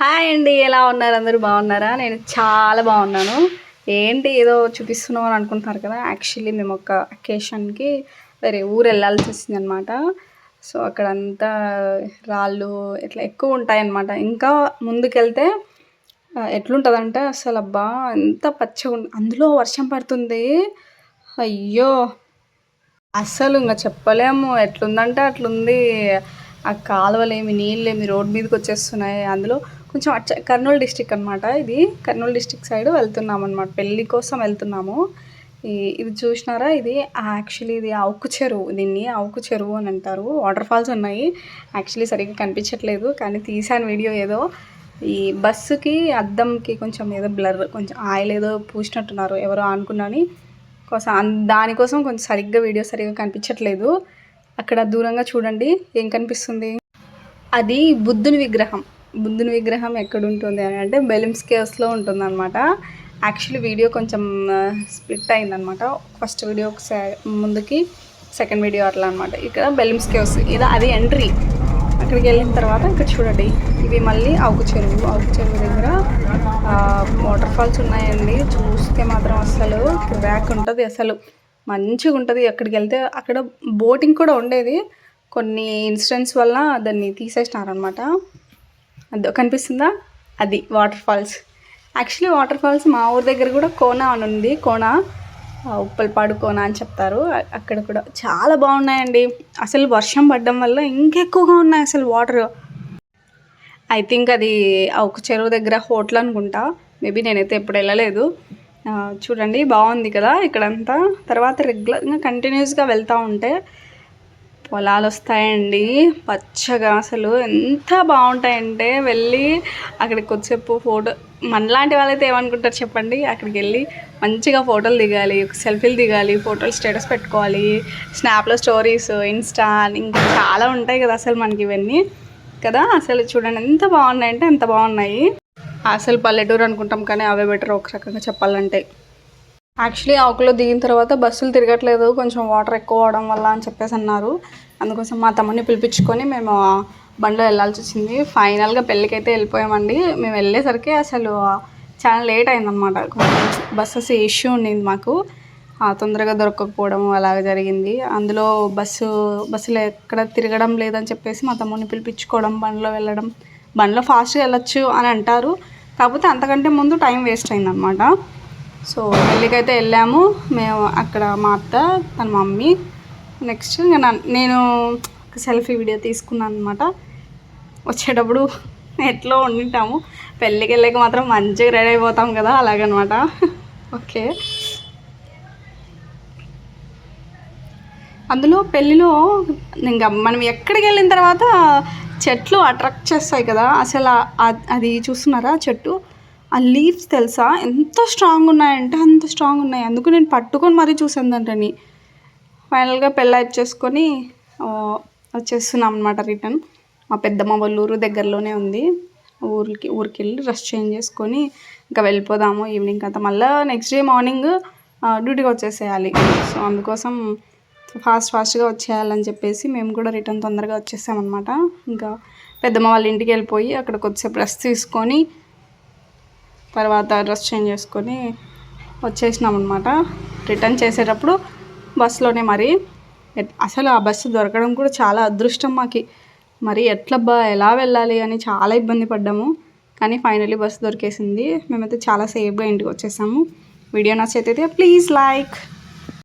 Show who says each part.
Speaker 1: Hi అండి ఎలా ఉన్నారు? అందరూ బాగున్నారా? నేను చాలా బాగున్నాను. ఏంటి ఏదో చూపిస్తున్నావు అని అనుకుంటున్నారు కదా యాక్చువల్లీ మేము ఒక అకేషన్కి వేరే ఊరు వెళ్ళాల్సి వచ్చింది అనమాట సో అక్కడంతా రాళ్ళు ఇట్లా ఎక్కువ ఉంటాయన్నమాట. ఇంకా ముందుకెళ్తే ఎట్లుంటుందంటే? అసలు అబ్బా ఎంత పచ్చగా అందులో వర్షం పడుతుంది. అయ్యో! అసలు ఇంకా చెప్పలేము. ఎట్లుందంటే అట్లుంది. ఆ కాలువలేమి నీళ్ళు ఏమి రోడ్ మీదకి వచ్చేస్తున్నాయి. అందులో కొంచెం అచ్చ కర్నూలు డిస్టిక్ అనమాట ఇది. కర్నూలు డిస్టిక్ సైడ్ వెళ్తున్నాం అనమాట పెళ్ళి కోసం వెళ్తున్నాము. ఈ ఇది చూసినారా? ఇది యాక్చువల్లీ ఇది అవుకు చెరువు. దీన్ని అవుకు చెరువు అని అంటారు. వాటర్ ఫాల్స్ ఉన్నాయి. యాక్చువల్లీ సరిగ్గా కనిపించట్లేదు కానీ తీసాను వీడియో ఏదో. ఈ బస్సుకి అద్దంకి కొంచెం ఏదో బ్లర్ కొంచెం ఆయిల్ ఏదో పూసినట్టున్నారు. ఎవరో అనుకున్నాని. కోసం దానికోసం కొంచెం సరిగ్గా వీడియో సరిగ్గా కనిపించట్లేదు. అక్కడ దూరంగా చూడండి. ఏం కనిపిస్తుంది? అది బుద్ధుని విగ్రహం. బుద్ధుని విగ్రహం ఎక్కడ ఉంటుంది అని అంటే బెలూమ్స్ కేవ్స్లో ఉంటుంది అనమాట యాక్చువల్లీ వీడియో కొంచెం స్ప్లిట్ అయిందనమాట ఫస్ట్ వీడియో ఒకసారి ముందుకి సెకండ్ వీడియో అట్లా అనమాట ఇక్కడ బెలూమ్స్ కేవ్స్ ఇది అది ఎంట్రీ అక్కడికి వెళ్ళిన తర్వాత ఇక్కడ చూడండి. ఇవి మళ్ళీ ఆవుకు చెరువు ఆవుకు చెరువు దగ్గర వాటర్ ఫాల్స్ ఉన్నాయండి. చూస్తే మాత్రం అసలు క్రాక్ ఉంటుంది అసలు. మంచిగా ఉంటుంది అక్కడికి వెళ్తే. అక్కడ బోటింగ్ కూడా ఉండేది. కొన్ని ఇన్సిడెంట్స్ వల్ల దాన్ని తీసేసినారనమాట అదో కనిపిస్తుందా? అది water falls. Actually water falls మా ఊరి దగ్గర కూడా కోన అని ఉంది. కోన ఉప్పలపాడు కోన అని చెప్తారు. అక్కడ కూడా చాలా బాగున్నాయండి. అసలు వర్షం పడడం వల్ల ఇంకెక్కువగా ఉన్నాయి అసలు వాటర్. ఐ థింక్ అది ఒక చెరువు దగ్గర హోటల్ అనుకుంటా. మేబీ నేనైతే ఎప్పుడు వెళ్ళలేదు. చూడండి బాగుంది కదా ఇక్కడంతా. తర్వాత రెగ్యులర్గా కంటిన్యూస్గా వెళ్తూ ఉంటే పొలాలు వస్తాయండి. పచ్చగా అసలు ఎంత బాగుంటాయంటే వెళ్ళి అక్కడికి వచ్చేపు ఫోటో మనలాంటి వాళ్ళైతే ఏమనుకుంటారు చెప్పండి? అక్కడికి వెళ్ళి మంచిగా ఫోటోలు దిగాలి సెల్ఫీలు దిగాలి ఫోటోలు స్టేటస్ పెట్టుకోవాలి స్నాప్లో స్టోరీస్ ఇన్స్టా ఇంకా చాలా ఉంటాయి కదా అసలు మనకి ఇవన్నీ. కదా అసలు చూడండి ఎంత బాగున్నాయంటే ఎంత బాగున్నాయి. అసలు పల్లెటూరు అనుకుంటాం కానీ అవే బెటర్ ఒక రకంగా చెప్పాలంటే. యాక్చువల్లీ ఆకులో దిగిన తర్వాత బస్సులు తిరగట్లేదు. కొంచెం వాటర్ ఎక్కువ అవడం వల్ల అని చెప్పేసి అన్నారు. అందుకోసం మా తమ్ముడిని పిలిపించుకొని మేము బండ్లో బండిలో వెళ్ళాల్సి వచ్చింది. ఫైనల్గా పెళ్ళికైతే వెళ్ళిపోయామండి. మేము వెళ్ళేసరికి అసలు చాలా లేట్ అయిందనమాట కొంచెం బస్సెస్ ఇష్యూ ఉండింది మాకు. తొందరగా దొరకకపోవడం అలాగ జరిగింది. అందులో బస్సు బస్సులో ఎక్కడ తిరగడం లేదని చెప్పేసి మా తమ్ముడిని పిలిపించుకోవడం బండిలో వెళ్ళడం బండిలో ఫాస్ట్గా వెళ్ళొచ్చు అని అంటారు. కాకపోతే అంతకంటే ముందు టైం వేస్ట్ అయిందనమాట సో పెళ్ళికైతే వెళ్ళాము. మేము అక్కడ మా అత్త తన మమ్మీ నెక్స్ట్ నేను ఒక సెల్ఫీ వీడియో తీసుకున్నాను అనమాట వచ్చేటప్పుడు ఎట్లో ఉండింటాము. పెళ్ళికి వెళ్ళాక మాత్రం మంచిగా రెడీ అయిపోతాం కదా అలాగనమాట. ఓకే. అందులో పెళ్ళిలో ఇంకా మనం ఎక్కడికి వెళ్ళిన తర్వాత చెట్లు అట్రాక్ట్ చేస్తాయి కదా. అసలు అది చూస్తున్నారా చెట్టు? ఆ లీవ్స్ తెలుసా? ఎంత స్ట్రాంగ్ ఉన్నాయంటే అంత స్ట్రాంగ్ ఉన్నాయి. అందుకు నేను పట్టుకొని మరీ చూసాను దాంట్ని ఫైనల్గా పెళ్ళి చేసుకొని వచ్చేస్తున్నాం అనమాట రిటర్న్ మా పెద్దమ్మ వాళ్ళ ఊరు దగ్గరలోనే ఉంది. ఊరికి ఊరికి వెళ్ళి డ్రెస్ చేంజ్ చేసుకొని ఇంకా వెళ్ళిపోదాము ఈవినింగ్ అంతా మళ్ళీ నెక్స్ట్ డే మార్నింగ్ డ్యూటీకి వచ్చేసేయాలి. సో అందుకోసం ఫాస్ట్ ఫాస్ట్గా వచ్చేయాలని చెప్పేసి మేము కూడా రిటర్న్ తొందరగా వచ్చేసామన్నమాట. ఇంకా పెద్దమ్మ వాళ్ళ ఇంటికి వెళ్ళిపోయి అక్కడ కొద్దిసేపు రెస్ట్ తీసుకొని తర్వాత డ్రెస్ చేంజ్ చేసుకొని వచ్చేసినాం అనమాట రిటర్న్ చేసేటప్పుడు బస్సులోనే మరి. అసలు ఆ బస్సు దొరకడం కూడా చాలా అదృష్టం మాకి. మరి ఎట్లబ్బా ఎలా వెళ్ళాలి అని చాలా ఇబ్బంది పడ్డాము. కానీ ఫైనల్లీ బస్సు దొరికేసింది. మేమైతే చాలా సేఫ్గా ఇంటికి వచ్చేసాము. వీడియో నచ్చితే ప్లీజ్ లైక్.